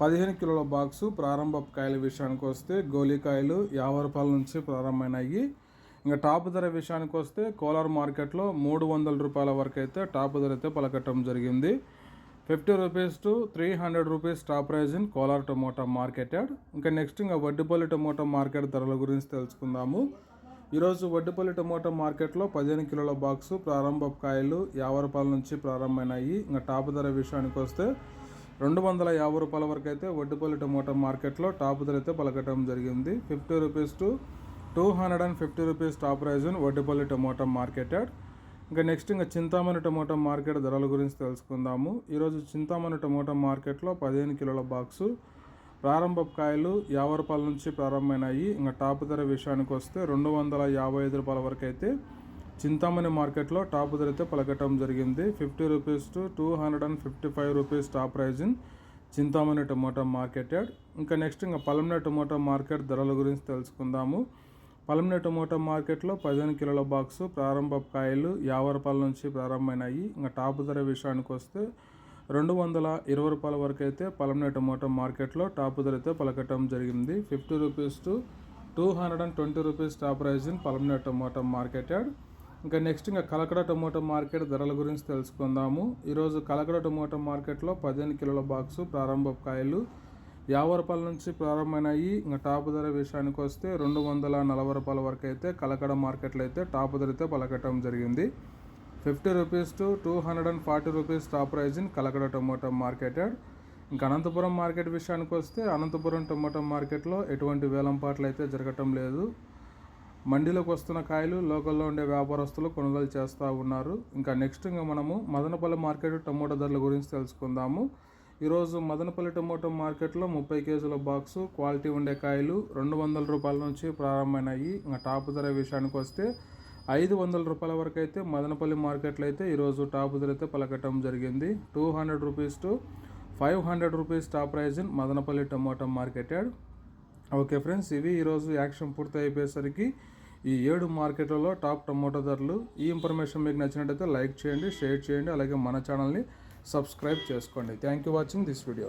పదిహేను కిలోల బాక్సు ప్రారంభ కాయల విషయానికి వస్తే గోలికాయలు యాభై రూపాయల నుంచి ప్రారంభమైనాయి. ఇంకా టాప్ ధర విషయానికి వస్తే కోలార్ మార్కెట్లో మూడు వందల రూపాయల వరకు అయితే టాప్ ధర అయితే పలకట్టడం జరిగింది. Fifty rupees to three hundred rupees top price in Kolar tomato market ఇంకా నెక్స్ట్ ఇంకా వడ్డిపల్లి టమోటా మార్కెట్ ధరల గురించి తెలుసుకుందాము. ఈరోజు వడ్డిపల్లి టమోటా మార్కెట్లో పదిహేను కిలోల బాక్సు ప్రారంభ కాయలు యాభై రూపాయల నుంచి ప్రారంభమైనాయి. ఇంకా టాప్ ధర విషయానికి వస్తే రెండు వందల యాభై రూపాయల వరకు అయితే వడ్డిపల్లి టమోటా మార్కెట్లో టాప్ ధర అయితే పలకటం జరిగింది. Fifty rupees to two hundred and fifty rupees top price Vaddipalli tomato marketed. ఇంకా నెక్స్ట్ ఇంకా చింతామణి టమోటా మార్కెట్ ధరల గురించి తెలుసుకుందాము. ఈరోజు చింతామణి టమోటా మార్కెట్లో పదిహేను కిలోల బాక్సు ప్రారంభ కాయలు యాభై రూపాయల నుంచి ప్రారంభమైనాయి. ఇంకా టాప్ ధర విషయానికి వస్తే రెండు వందల యాభై ఐదు రూపాయల వరకు అయితే చింతామణి మార్కెట్లో టాప్ ధరతో పలకటం జరిగింది. Fifty rupees to two hundred and fifty five rupees top price in Chintamani tomato marketed ఇంకా నెక్స్ట్ ఇంకా పలమనే టమోటా మార్కెట్ ధరల గురించి తెలుసుకుందాము. పలమనే టమోటా మార్కెట్లో పదిహేను కిలోల బాక్సు ప్రారంభ కాయలు యాభై రూపాయల నుంచి ప్రారంభమైనాయి. ఇంకా టాప్ ధర విషయానికి వస్తే రెండు వందల ఇరవై రూపాయల వరకు అయితే పలమనే టమోటా మార్కెట్లో టాప్ ధర అయితే పలకటం జరిగింది. Fifty rupees to two hundred and twenty rupees top price in Palamaner tomato marketed ఇంకా నెక్స్ట్ ఇంకా కలకడ టొమాటో మార్కెట్ ధరల గురించి తెలుసుకుందాము. ఈరోజు కలకడ టొమాటో మార్కెట్లో పదిహేను కిలోల బాక్సు ప్రారంభ కాయలు యాభై రూపాయల నుంచి ప్రారంభమైనాయి. ఇంకా టాప్ ధర విషయానికి వస్తే రెండు వందల నలభై రూపాయల వరకు అయితే కలకడ మార్కెట్లో అయితే టాప్ ధరతో పలకటం జరిగింది. Fifty rupees to two hundred and forty rupees top price in Kalakada tomato marketed. ఇంకా అనంతపురం మార్కెట్ విషయానికి వస్తే అనంతపురం టొమాటో మార్కెట్లో ఎటువంటి వేలంపాట్లు అయితే జరగటం లేదు. మండీలోకి వస్తున్న కాయలు లోకల్లో ఉండే వ్యాపారస్తులు కొనుగోలు చేస్తూ ఉన్నారు. ఇంకా నెక్స్ట్ ఇంకా మనము మదనపల్లి మార్కెట్ టమోటా ధరల గురించి తెలుసుకుందాము. ఈరోజు మదనపల్లి టమోటా మార్కెట్లో ముప్పై కేజీల బాక్సు క్వాలిటీ ఉండే కాయలు రెండు వందల రూపాయల నుంచి ప్రారంభమైనాయి. ఇంకా టాప్ ధర విషయానికి వస్తే ఐదు వందల రూపాయల వరకు అయితే మదనపల్లి మార్కెట్లో అయితే ఈరోజు టాప్ ధర అయితే పలకటం జరిగింది. Two hundred rupees to five hundred rupees top price in Madanapalle tomato marketed. Okay friends ఇవి ఈరోజు యాక్షన్ పూర్తి అయిపోయేసరికి ఈ ఏడు మార్కెట్లలో టాప్ టమోటో ధరలు. ఈ ఇన్ఫర్మేషన్ మీకు నచ్చినట్టయితే లైక్ చేయండి షేర్ చేయండి అలాగే మన ఛానల్ని సబ్స్క్రైబ్ చేసుకోండి. Thank you watching this video